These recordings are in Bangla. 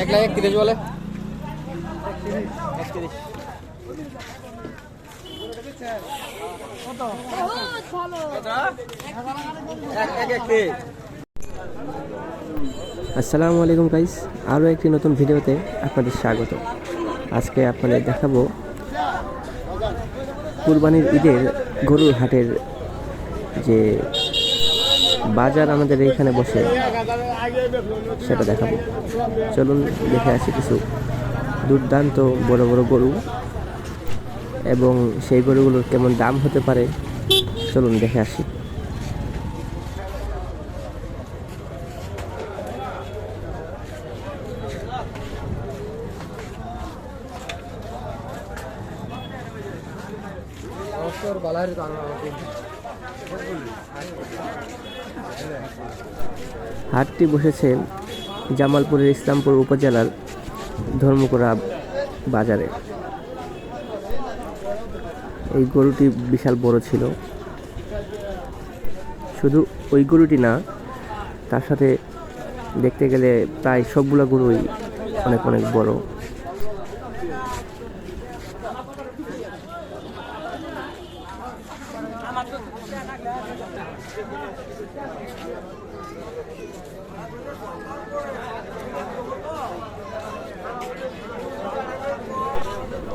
এক আসসালামু আলাইকুম গাইস আরও একটি নতুন ভিডিওতে আপনাদের স্বাগত। আজকে আপনাদের দেখাবো কুরবানির ঈদের গরুর হাটের যে বাজার আমাদের এইখানে বসে, সেটা দেখাবো। চলুন দেখে আসি কিছু দুর্দান্ত বড় বড় গরু এবং সেই গরুগুলোর কেমন দাম হতে পারে। চলুন দেখে আসি। হাটটি বসেছে জামালপুরের ইসলামপুর উপজেলার ধর্মকোড়া বাজারে। এই গরুটি বিশাল বড় ছিল। শুধু ওই গরুটি না, তার সাথে দেখতে গেলে প্রায় সবগুলো গরুই অনেক অনেক বড়।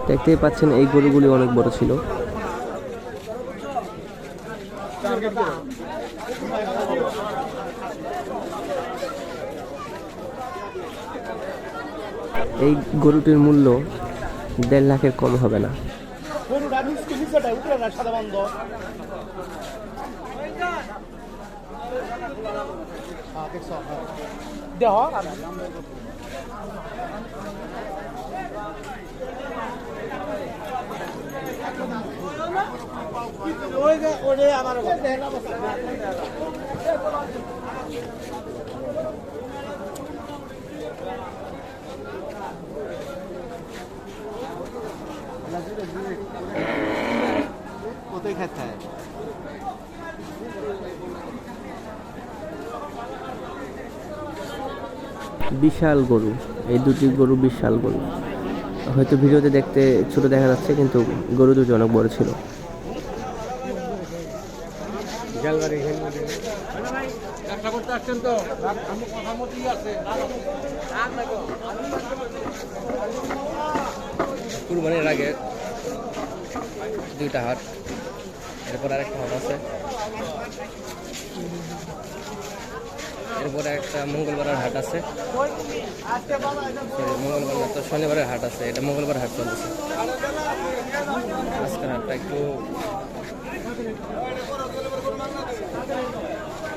দেখতেই পাচ্ছেন এই গরুগুলি অনেক বড় ছিল। এই গরুটির মূল্য দেড় লাখের কম হবে না গরুটা নিচে নিচেটা উপরে না সাদা বন্ধ দেহ। আমার কোথায় খেতে বিশাল গরু। এই দুটি গরু বিশাল গরু। হয়তো ভিডিওতে দেখতে ছোট দেখা যাচ্ছে, কিন্তু গরু দুটি অনেক বড় ছিল। কুরবানির আগে দুইটা হাট, এরপর আরেকটা হাট আছে। এরপরে একটা মঙ্গলবারের হাট আছে। মঙ্গলবার না, তো শনিবারের হাট আছে এটা মঙ্গলবার হাট চলছে। আজকের হাটটা একটু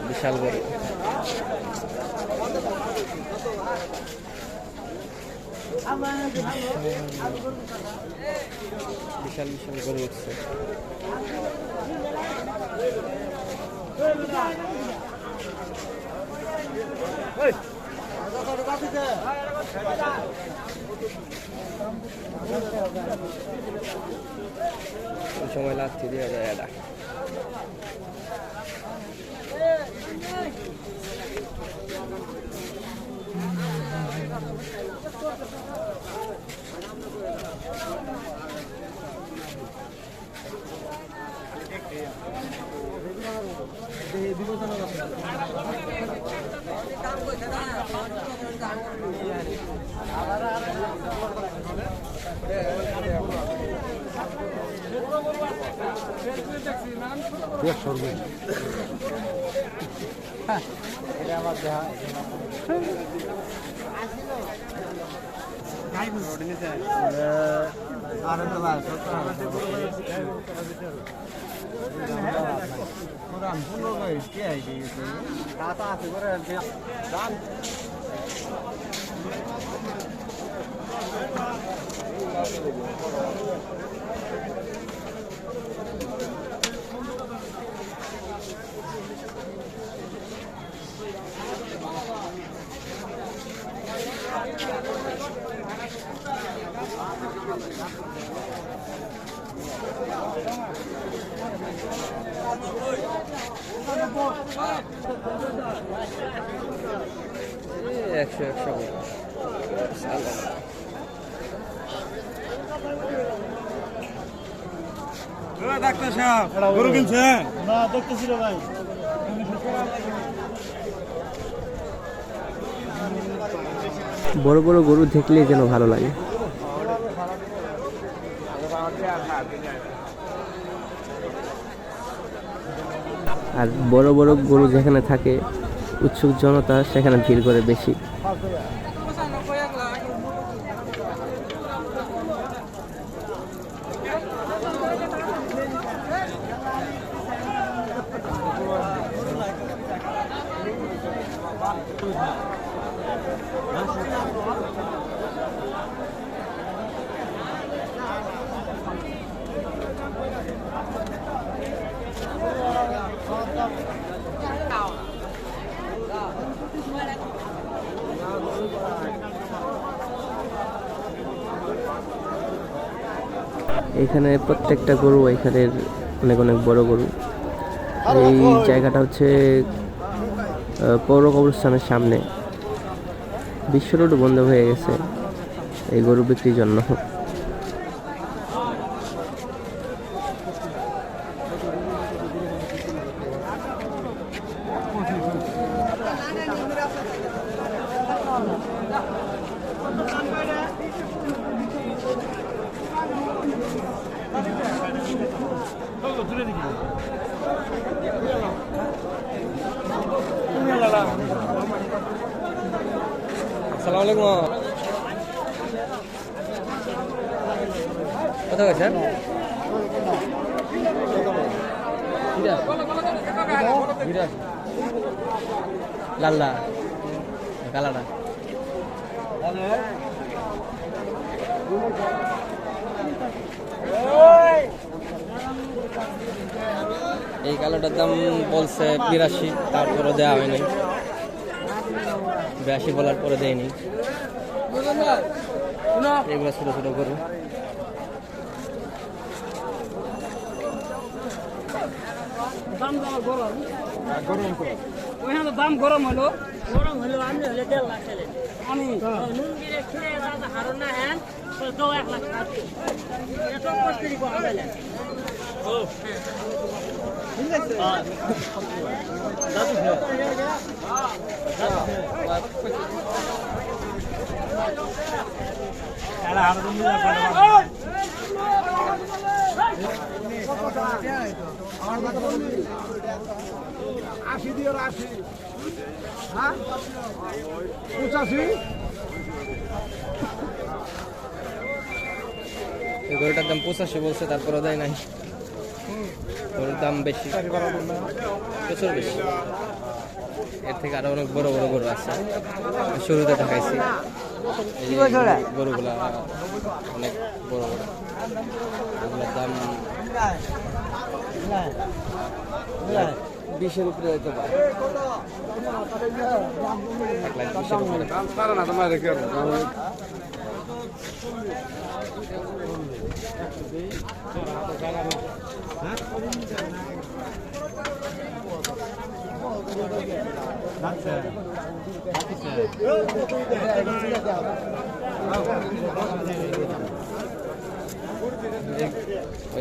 বিশাল বড় বিশাল বিশাল গরু উঠছে। সময় লাগছে দিয়ে যায় এটা Thank you. Yok sorun değil. Aradılar. Buradan bunu da isteyeceğiz. Tata atı buraya. Dan. Thank you. একশো একশো ডাক্তার সাহেব গরু কিনছেন না দেখতেছি ভাই। বড় বড় গরু দেখলে যেন ভালো লাগে। আর বড় বড় গরু যেখানে থাকে উৎসুক জনতা সেখানে ভিড় করে বেশি। এখানে প্রত্যেকটা গরু এখানের অনেক অনেক বড় গরু। এই জায়গাটা হচ্ছে পৌর কবরস্থানের সামনে। বিশ্ব রোড বন্ধ হয়ে গেছে এই গরু বিক্রির জন্য। আসসালামু আলাইকুম। কত গেছেন লাল্লা। কালাটা এই কালোটার দাম বলছে বিরাশি তারপরে দেওয়া হয়নি। বিরাশি বলার পরে দেয়নি। এগুলো ছোট ছোট গরু। দাম গরম হলো। গরম হলো আমি হলে দেড় লাখ আমি নুন না হ্যাঁ? তো এক লাখ এত কষ্ট দিব আশি দিয়ে আশি পঁচাশি গরুটার দাম পঁচাশি বলছে তারপরে দেয় নাই। গরুর দাম বেশি। প্রচুর বেশি। এর থেকে আরও অনেক বড় বড় গরু আছে। শুরুতে যে গরুগুলা অনেক বড় বড়। এগুলোর দাম বিশের উপরে যেতে পারে। এক লাখ বিশের উপরে।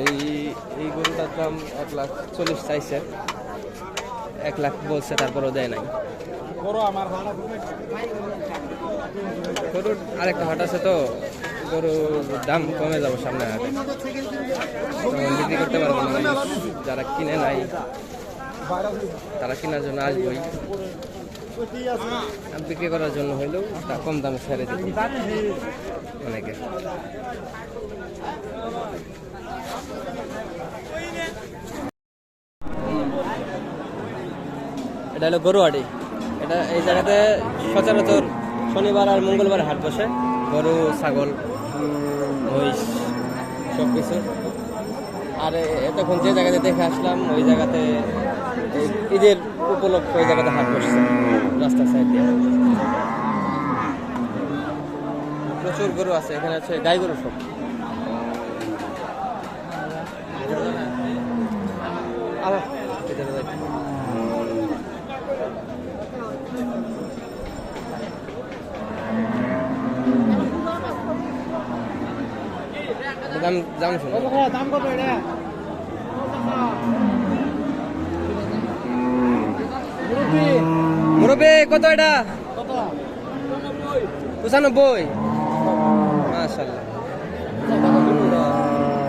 এই এই গরুটার দাম এক লাখ চল্লিশ চাইছে। এক লাখ বলছে তারপরেও দেয় নাই। গরুর আরেকটা হাট আছে তো। গরুর দাম কমে যাব সামনে হাটে। তখন বিক্রি করতে পারব না যারা কিনে নাই তারা কেনার জন্য আসবোই। বিক্রি করার জন্য হইলেও তা কম দামে ছেড়ে দিত অনেকে। এটা হলো গরুয়াড়ি এটা এই জায়গাতে সচরাচর শনিবার আর মঙ্গলবার হাট বসে। গরু ছাগল। সব কিছু। আর এতক্ষণ যে জায়গাতে দেখে আসলাম, ওই জায়গাতে ঈদের উপলক্ষে ওই জায়গাতে হাট বসছে, রাস্তার সাইড দিয়ে। প্রচুর গরু আছে, এখানে আছে গাই গরু সব। দাম দাম শুনো দাম কত এটা? মুরব্বি। কত এটা? কত? পঁচানব্বই। মাশাল্লাহ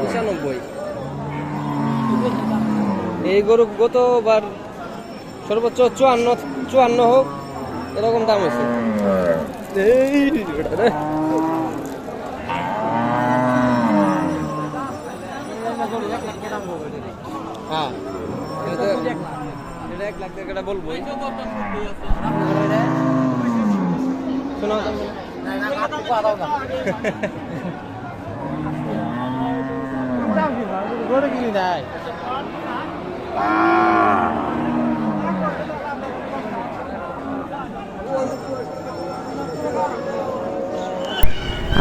পঁচানব্বই। এই গরু গতবার সর্বোচ্চ চুয়ান্ন চুয়ান্ন হোক এরকম দাম হয়েছে। এই রে। হ্যাঁ এটা তো- এক লাখ বলব গরু কিনি নাই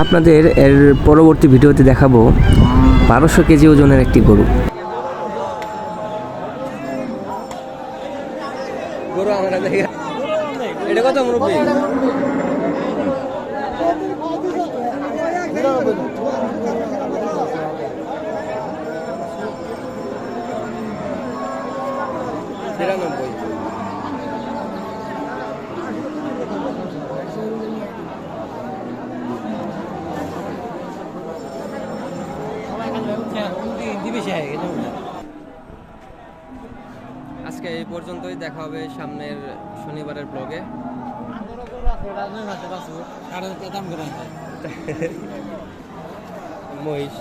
আপনাদের এর পরবর্তী ভিডিওতে দেখাবো বারোশো কেজি ওজনের একটি গরু। তিরানব্বই। আজকে এই পর্যন্তই দেখা হবে সামনের শনিবারের ব্লগে। মহিষ।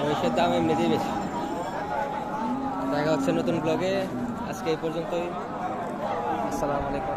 মহিষের দাম এমনিতেই বেশি। দেখা হচ্ছে নতুন ব্লগে আজকে এই পর্যন্তই। আসসালামু আলাইকুম।